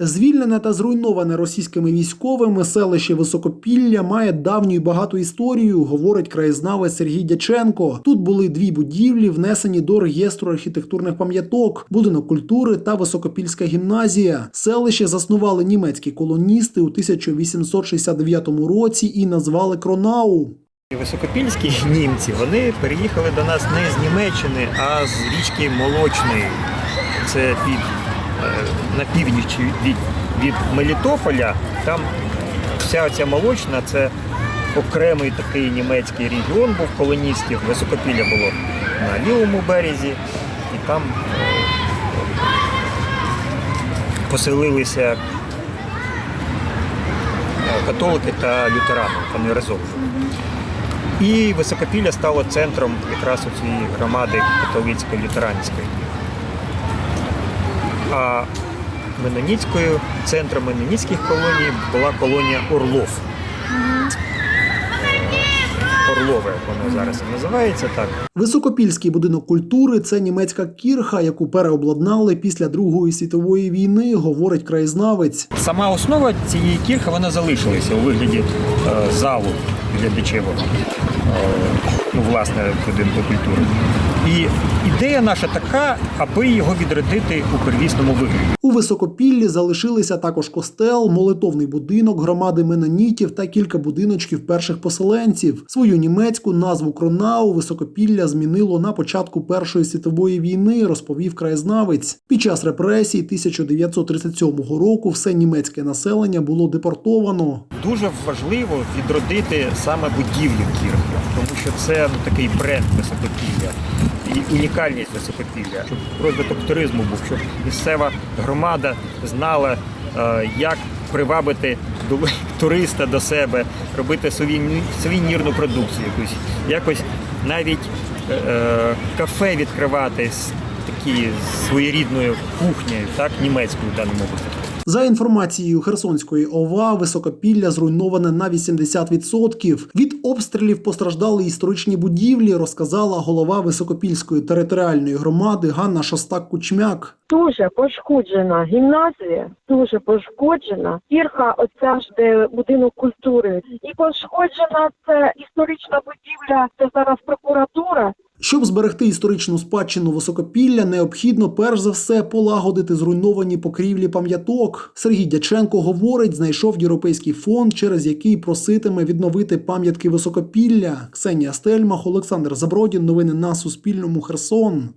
Звільнене та зруйноване російськими військовими селище Високопілля має давню і багату історію, говорить краєзнавець Сергій Дяченко. Тут були дві будівлі, внесені до реєстру архітектурних пам'яток, будинок культури та Високопільська гімназія. Селище заснували німецькі колоністи у 1869 році і назвали Кронау. Високопільські німці вони переїхали до нас не з Німеччини, а з річки Молочної. Це під, на північ від, від Мелітополя. Там вся ця молочна це окремий такий німецький регіон був колоністів. Високопілля було на лівому березі, і там е, поселилися е, католики та лютерани, вони. І Високопілля стало центром якраз цієї громади католицької лютеранської. А Меноніцькою, центром меноніцьких колоній була колонія Орлов. Орлове, як воно зараз і називається так. Високопільський будинок культури це німецька кірха, яку переобладнали після Другої світової війни, говорить краєзнавець. Сама основа цієї кірхи вона залишилася у вигляді е, залу глядачевого, е, ну, власне, будинку культури. І ідея наша така, аби його відродити у первісному вигляді. У Високопіллі залишилися також костел, молитовний будинок громади менонітів та кілька будиночків перших поселенців. Свою німецьку назву Кронау Високопілля змінило на початку Першої світової війни, розповів краєзнавець. Під час репресій 1937 року все німецьке населення було депортовано. Дуже важливо відродити саме будівлю кірхи, тому що це ну, такий бренд високопілля і унікальність високопілля, щоб розвиток туризму був, щоб місцева громада знала, е, як привабити туриста до себе, робити сувені- сувенірну продукцію якусь, якось навіть е, кафе відкривати з такі своєрідною кухнею, так, німецькою в даному випадку. За інформацією Херсонської ОВА, Високопілля зруйноване на 80%. Від обстрілів постраждали історичні будівлі, розказала голова Високопільської територіальної громади Ганна Шостак-Кучмяк. Дуже пошкоджена гімназія, дуже пошкоджена. Кірха, оця ж де будинок культури, і пошкоджена це історична будівля. Це зараз прокуратура. Щоб зберегти історичну спадщину Високопілля, необхідно перш за все полагодити зруйновані покрівлі пам'яток. Сергій Дяченко говорить, знайшов європейський фонд, через який проситиме відновити пам'ятки Високопілля. Ксенія Стельмах, Олександр Забродін. Новини на Суспільному. Херсон.